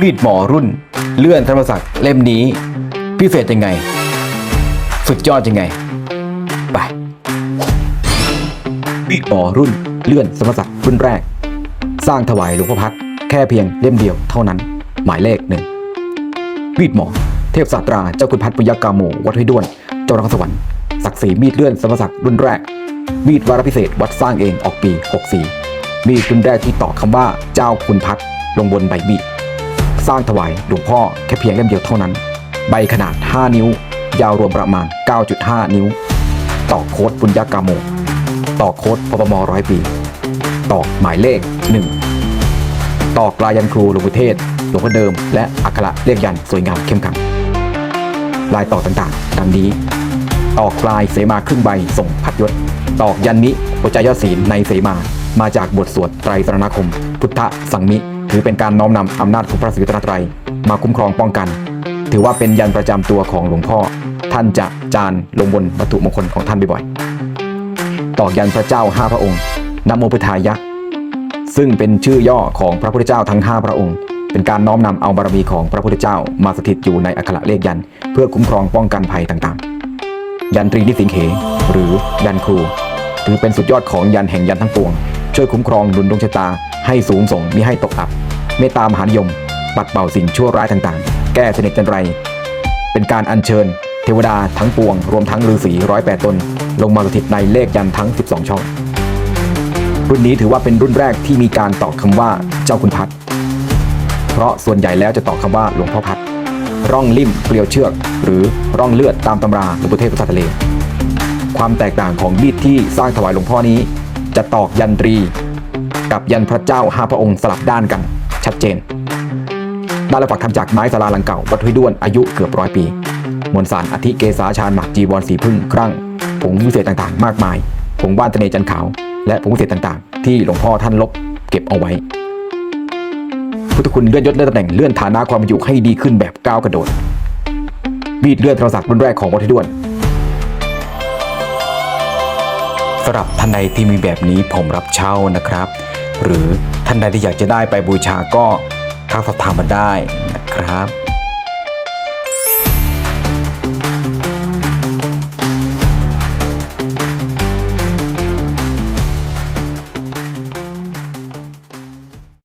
มีดหมอรุ่น เลื่อนธรรมศักดิ์เล่มนี้ พิเศษยังไง สุดยอดยังไง ไป มีดหมอรุ่น เลื่อนธรรมศักดิ์รุ่นแรก สร้างถวายหลวงพ่อพัดแค่เพียงเล่มเดียวเท่านั้น หมายเลขหนึ่งมีดหมอ เทพศาสตราเจ้าคุณพัดปุยกาโมวัดห้วยด้วนเจ้ารังสวรรค์ศักดิ์ศรีมีดเลื่อนสมศักดิ์รุ่นแรก มีดวาระพิเศษวัดสร้างเองออกปี 64 มีดรุ่นแรกที่ต่อคำว่าเจ้าคุณพัด ลงบนใบมีดสร้างถวายหลวงพ่อแค่เพียงเล่มเดียวเท่านั้น ใบขนาด 5 นิ้ว ยาวรวมประมาณ 9.5 นิ้ว ต่อโค้ดปุญญากาโม ต่อโค้ดพปมร้อยปี ต่อหมายเลข 1 ต่อกลายันครูหลวงพ่อเทศหลวงพ่อเดิม และอักขระเรียกยันสวยงามเข้มขังลายต่อต่างๆดังนี้ ตอกลายเสมาครึ่งใบส่งพัดยศ ตอกยันมิหัวใจยอดศีลในเสมา มาจากบทสวดไตรสรณคม พุทธสังมิ ถือเป็นการน้อมนำอำนาจของพระศรีรัตรัยมาคุ้มครองป้องกัน ถือว่าเป็นยันประจำตัวของหลวงพ่อ ท่านจะจานลงบนวัตถุมงคลของท่านบ่อยๆตอกยันพระเจ้าห้าพระองค์นโมพุทธายะ ซึ่งเป็นชื่อย่อของพระพุทธเจ้าทั้ง 5 พระองค์ เป็นการน้อมนำเอาบารมีของพระพุทธเจ้ามาสถิตอยู่ในอักขระเลขยัน เพื่อคุ้มครองป้องกันภัยต่างๆ ยันตรีนิสิงเหหรือยันครูถือเป็นสุดยอดของยันแห่งยันทั้งปวง ช่วยคุ้มครองดุลดวงชะตาให้สูงส่งมิให้ตกอับ เมตตามหานิยม ปัดเป่าสิ่งชั่วร้ายต่างๆ แก้เสนิทจันไร เป็นการอัญเชิญ เทวดาทั้งปวง รวมทั้งฤาษีร้อยแปดตน ลงมาสถิตในเลขยันทั้ง 12 ช่อง รุ่นนี้ถือว่าเป็นรุ่นแรกที่มีการตอกคำว่าเจ้าคุณพัด เพราะส่วนใหญ่แล้วจะตอกคำว่าหลวงพ่อพัด ร่องลิ่มเกลียวเชือก หรือร่องเลือดตามตำราหลวงพ่เทพพระทะเล ความแตกต่างของมีดที่สร้างถวายหลวงพ่อนี้ จะตอกยันตรีกับยันพระเจ้าห้าพระองค์สลับด้านกัน ชัดเจนด้านละฝักทำจากไม้สลาลังเก่าวัดห้วยด้วนอายุเกือบร้อยปี มวลสารอธิเกษาชาญหมักจีวรสีพึ่งครั่งผงวิเศษต่างๆ มากมาย ผงว่านตะเนจันขาว และผงวิเศษต่างๆ ที่หลวงพ่อท่านลบเก็บเอาไว้ พุทธคุณเลื่อนยศเลื่อนตำแหน่งเลื่อนฐานะความเป็นอยู่ให้ดีขึ้นแบบก้าวกระโดด มีดเลื่อนโทรศัพท์รุ่นแรกของวัดห้วยด้วนสำหรับท่านใดที่มีแบบนี้ผมรับเช่านะครับ หรือท่านใดที่อยากจะได้ไปบูชาก็ทักสอบถามมาได้นะครับ